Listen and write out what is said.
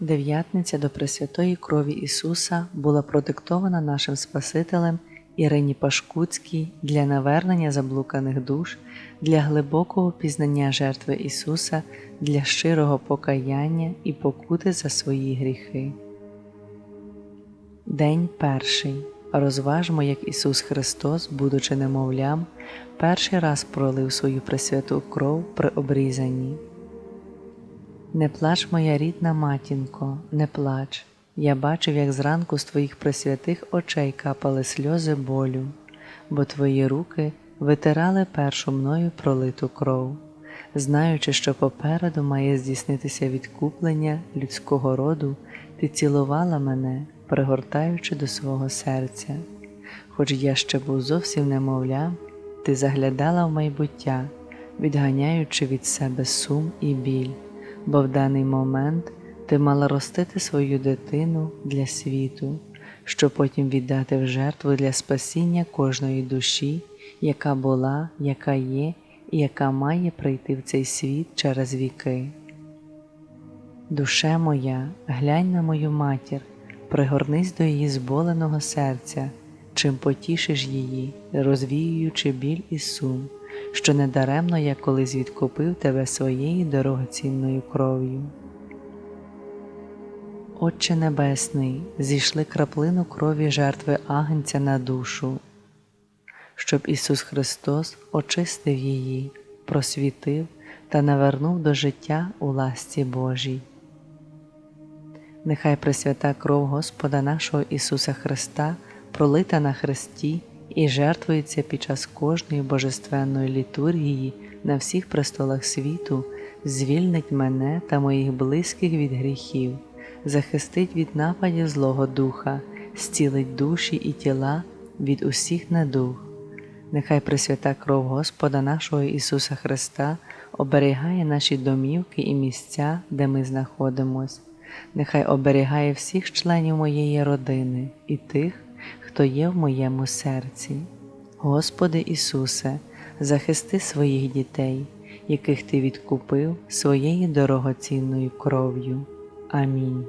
Дев'ятниця до Пресвятої крові Ісуса була продиктована нашим Спасителем Ірині Пашкуцькій для навернення заблуканих душ, для глибокого пізнання жертви Ісуса, для щирого покаяння і покути за свої гріхи. День перший. Розважмо, як Ісус Христос, будучи немовлям, перший раз пролив свою пресвяту кров при обрізанні. Не плач, моя рідна матінко, не плач. Я бачив, як зранку з твоїх пресвятих очей капали сльози болю, бо твої руки витирали першу мною пролиту кров, знаючи, що попереду має здійснитися відкуплення людського роду, ти цілувала мене, пригортаючи до свого серця. Хоч я ще був зовсім немовлям, ти заглядала в майбуття, відганяючи від себе сум і біль бо в даний момент ти мала ростити свою дитину для світу, щоб потім віддати в жертву для спасіння кожної душі, яка була, яка є і яка має прийти в цей світ через віки. Душе моя, глянь на мою матір, пригорнись до її зболеного серця, чим потішиш її, розвіюючи біль і сум що недаремно я колись відкупив тебе своєю дорогоцінною кров'ю. Отче Небесний, зійшли краплину крові жертви Агнця на душу, щоб Ісус Христос очистив її, просвітив та навернув до життя у ласті Божій. Нехай Пресвята кров Господа нашого Ісуса Христа, пролита на Христі і жертвується під час кожної божественної літургії на всіх престолах світу, звільнить мене та моїх близьких від гріхів, захистить від нападів Злого Духа, зцілить душі і тіла від усіх недуг. Нехай Пресвята кров Господа нашого Ісуса Христа оберігає наші домівки і місця, де ми знаходимось, нехай оберігає всіх членів моєї родини і тих, хто є в моєму серці. Господи Ісусе, захисти своїх дітей, яких Ти відкупив своєю дорогоцінною кров'ю. Амінь.